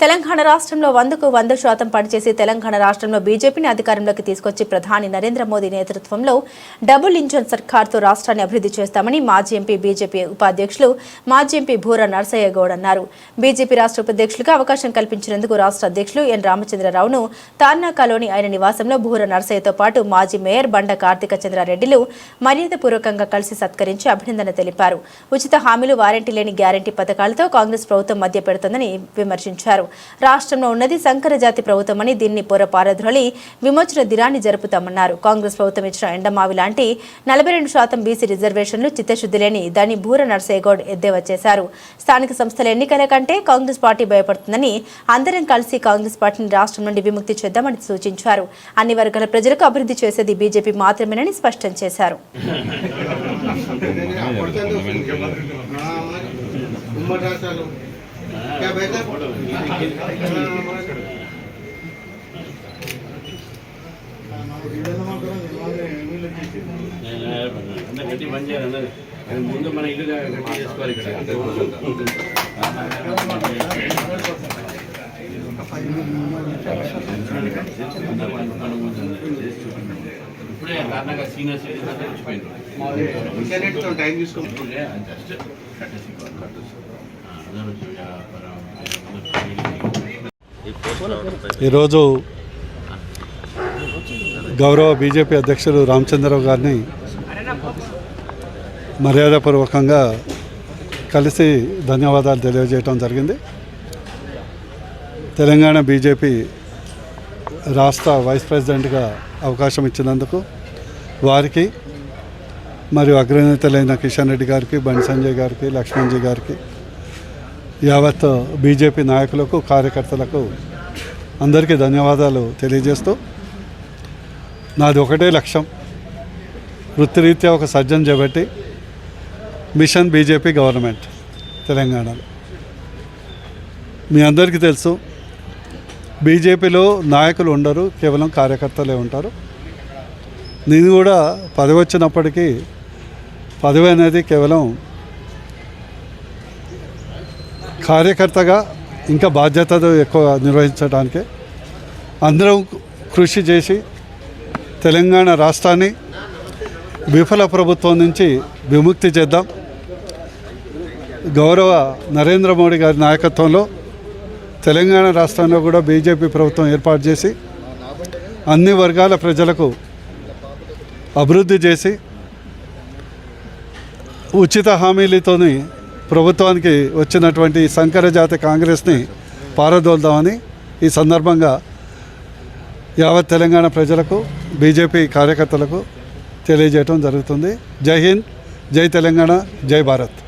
తెలంగాణ రాష్ట్రంలో వందకు వంద శాతం పనిచేసి తెలంగాణ రాష్ట్రంలో బీజేపీని అధికారంలోకి తీసుకొచ్చి ప్రధాని నరేంద్ర మోదీ నేతృత్వంలో డబుల్ ఇంజన్ సర్కార్తో రాష్ట్రాన్ని అభివృద్ధి చేస్తామని మాజీ ఎంపీ బీజేపీ ఉపాధ్యక్షులు మాజీ ఎంపీ భూర నరసయ్య గౌడ్ అన్నారు. బీజేపీ రాష్ట్ర ఉపాధ్యక్షులుగా అవకాశం కల్పించినందుకు రాష్ట్ర అధ్యక్షులు ఎన్ రామచంద్రరావును తార్నాకాలోని ఆయన నివాసంలో భూర నరసయ్యతో పాటు మాజీ మేయర్ బండ కార్తీక చంద్రారెడ్డిలు మర్యాదపూర్వకంగా కలిసి సత్కరించి అభినందన తెలిపారు. ఉచిత హామీలు వారంటీ లేని గ్యారంటీ పథకాలతో కాంగ్రెస్ ప్రభుత్వం మధ్య పెడుతోందని విమర్శించారు. రాష్ట్రంలో ఉన్నది సంకరజాతి ప్రభుత్వమని దీన్ని పొరపారధ్రోలి విమోచన దినాన్ని జరుపుతామన్నారు కాంగ్రెస్ ప్రభుత్వం ఇచ్చిన ఎండమావి లాంటి నలభై రెండు శాతం బీసీ రిజర్వేషన్లు చిత్తశుద్ధి లేని దాని భూర నర్సయ్యగౌడ్ ఎద్దేవా చేశారు స్థానిక సంస్థల ఎన్నికల కంటే కాంగ్రెస్ పార్టీ భయపడుతుందని అందరం కలిసి కాంగ్రెస్ పార్టీని రాష్ట్రం నుండి విముక్తి చేద్దామని సూచించారు అన్ని వర్గాల ప్రజలకు అభివృద్ధి చేసేది బీజేపీ మాత్రమేనని స్పష్టం చేశారు ఉమ్మడి రాష్ట్రాలు क्या बेहतर అందరు గట్టి పని చేయాలి అందరు అది ముందు మన ఇల్లు గట్టి చేసుకోవాలి ఇక్కడ ఇప్పుడే కారణంగా సీనియర్ సిటిజన్ అంతా వచ్చిపోయింది ఇంటర్నెట్ తో టైం తీసుకో ఇప్పుడే జస్ట్ ఈరోజు గౌరవ బీజేపీ అధ్యక్షులు రామచంద్రరావు గారిని మర్యాదపూర్వకంగా కలిసి ధన్యవాదాలు తెలియజేయటం జరిగింది. తెలంగాణ బీజేపీ రాష్ట్ర వైస్ ప్రెసిడెంట్గా అవకాశం ఇచ్చినందుకు వారికి మరియు అగ్రనేతలైన కిషన్ రెడ్డి గారికి బండి సంజయ్ గారికి లక్ష్మణ్జీ గారికి యావత్ బీజేపీ నాయకులకు కార్యకర్తలకు అందరికీ ధన్యవాదాలు తెలియజేస్తూ నాది ఒకటే లక్ష్యం. వృత్తిరీత్యా ఒక సర్జన్ చేపట్టి మిషన్ బీజేపీ గవర్నమెంట్ తెలంగాణలో. మీ అందరికీ తెలుసు బీజేపీలో నాయకులు ఉండరు కేవలం కార్యకర్తలే ఉంటారు. నేను కూడా పదవి వచ్చినప్పటికీ పదవి అనేది కేవలం కార్యకర్తగా ఇంకా బాధ్యతతో ఎక్కువ నిర్వహించడానికి అందరం కృషి చేసి తెలంగాణ రాష్ట్రాన్ని విఫల ప్రభుత్వం నుంచి విముక్తి చేద్దాం. గౌరవ నరేంద్ర మోడీ గారి నాయకత్వంలో తెలంగాణ రాష్ట్రంలో కూడా బీజేపీ ప్రభుత్వం ఏర్పాటు చేసి అన్ని వర్గాల ప్రజలకు అభివృద్ధి చేసి ఉచిత హామీలతోని ప్రభుత్వానికి వచ్చినటువంటి సంకరజాతి కాంగ్రెస్ని పారదోల్దామని ఈ సందర్భంగా యావత్ తెలంగాణ ప్రజలకు బీజేపీ కార్యకర్తలకు తెలియజేయటం జరుగుతుంది. జై హింద్ జై తెలంగాణ జై భారత్.